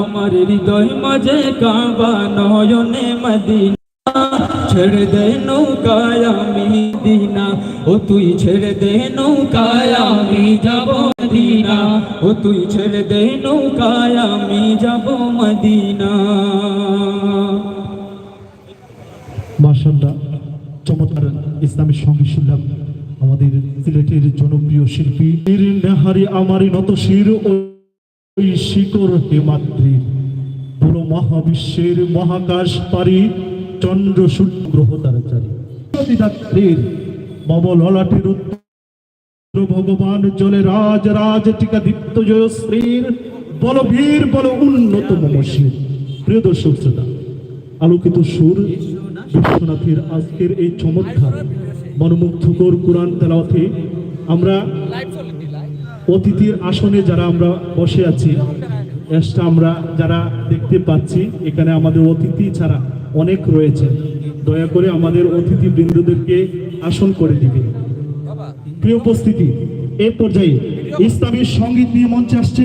আমার হৃদয় মাঝে কাবা নয়নে মদিনা। ছেড়ে দে নৌকায় আমি দিনা ও তুই ছেড়ে দে নৌকায় আমি যাব মদিনা। ও তুই ছেড়ে দে নৌকায় আমি যাব মদিনা। মার্শাল্লাহ চমৎকার ইসলামী সংগীত শুনলাম আমাদের সিলেটের জনপ্রিয় শিল্পী। নেহারি, আমারই নত শির ওই শিকড় পুরো মহাবিশ্বের মহাকাশ পারি চন্দ্র সূর্য গ্রহ তারাচারী ললাটের উত্তর ভগবান জলে রাজ রাজ টিকা দীপ্ত জয়শ্রীর বল বীর বল উন্নত মমশীর প্রিয় দর্শক শ্রোতা, আলোকিত সুর বিশ্বনাথের আজকের এই চমৎকার, মনোমুগ্ধকর কোরআন তেলাওয়াতে আমরা অতিথির আসনে যারা আমরা বসে আছি এসটা আমরা যারা দেখতে পাচ্ছি এখানে আমাদের অতিথি ছাড়া অনেক রয়েছে। দয়া করে আমাদের অতিথি বৃন্দদেরকে আসন করে দিবে। প্রিয় উপস্থিতি এ পর্যায়ে ইসলামী সংগীত নিয়ে মঞ্চে আসছে